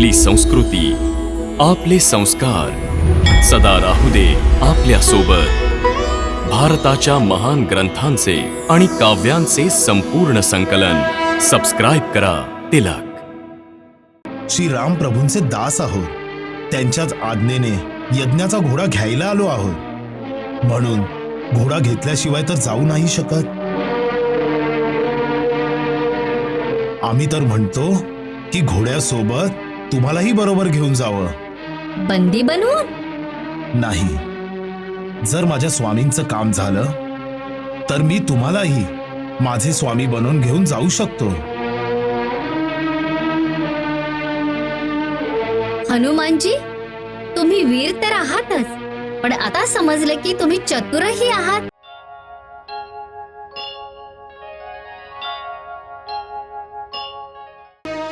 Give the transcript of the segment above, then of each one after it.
आपली संस्कृती आपले संस्कार. सदा राहू दे आपल्यासोबत भारताच्या महान ग्रंथांचे आणि काव्यांचे संपूर्ण संकलन. सबस्क्राईब करा तिलक. श्री राम प्रभूंचे दास आहोत. त्यांच्याच आज्ञेने यज्ञाचा घोडा घ्यायला आलो आहोत. म्हणून घोडा घेतल्याशिवाय तर जाऊ नाही शकत. आम्ही तर म्हणतो की घोड्यासोबत तुम्हालाही बरोबर घेऊन जावं. बंदी बनवून? नाही. जर माझ्या स्वामींचं काम झालं तर मी तुम्हालाही माझे स्वामी बनवून घेऊन जाऊ शकतो. हनुमानजी तुम्ही वीर तर आहातच पण आता समजले की तुम्ही चतुरही आहात.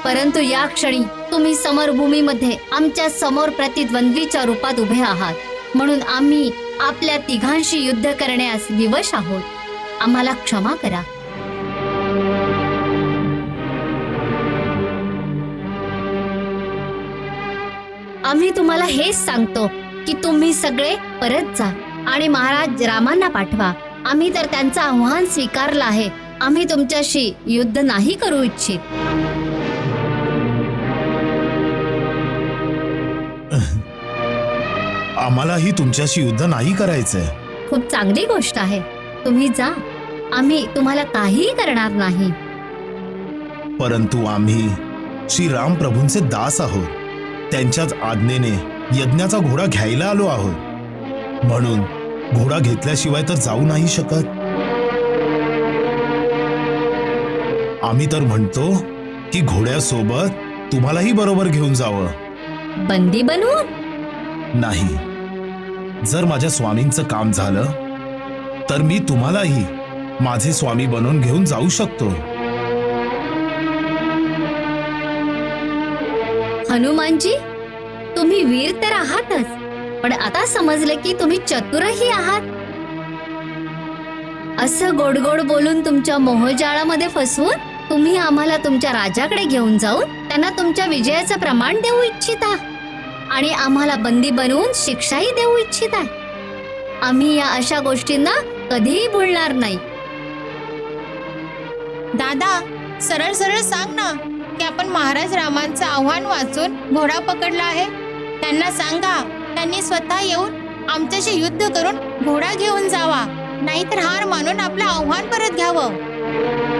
परंतु या क्षणी तुम्ही समरभूमीमध्ये आमच्यासमोर प्रतिद्वंद्वीच्या रूपात उभे आहात. म्हणून आम्ही आपल्या तिघांशी युद्ध करण्यास विवश आहोत. आम्हाला क्षमा करा. आम्ही तुम्हाला हेच सांगतो की तुम्ही सगळे परत जा आणि महाराज रामांना पाठवा. आम्ही तर त्यांचं आव्हान स्वीकारलं आहे. आम्ही तुमच्याशी युद्ध नाही करू इच्छित. आम्हालाही तुमच्याशी युद्ध नाही करायचंय. खूप चांगली गोष्ट आहे. तुम्ही जा. आम्ही तुम्हाला काहीही करणार नाही. परंतु आम्ही श्री राम प्रभूंचे दास आहोत. त्यांच्याच आज्ञेने यज्ञाचा घोडा घ्यायला आलो आहोत. म्हणून घोडा घेतल्याशिवाय तर जाऊ नाही शकत. आम्ही तर म्हणतो की घोड्यासोबत तुम्हालाही बरोबर घेऊन जावं. बंदी बनवून? नाही. जर माझ्या स्वामींचं काम झालं तर मी तुम्हालाही माझे स्वामी बनवून घेऊन जाऊ शकतो. हनुमानजी तुम्ही वीर तर आहातच पण आता समजले की तुम्ही चतुरही आहात. असं गोड गोड बोलून तुमच्या मोहजाळामध्ये फसवून तुम्ही आम्हाला तुमच्या राजाकडे घेऊन जाऊन त्यांना तुमच्या विजयाचं प्रमाण देऊ इच्छिता. आणि आम्हाला बंदी बनवून शिक्षाही देऊ इच्छित आहे. आम्ही या अशा गोष्टींना कधीही भुलणार नाही. दादा सरळ सरळ सांग ना की आपण महाराज रामांचं आव्हान वाचून घोडा पकडला आहे. त्यांना सांगा त्यांनी स्वतः येऊन आमच्याशी युद्ध करून घोडा घेऊन जावा नाहीतर हार मानून आपलं आव्हान परत घ्यावं.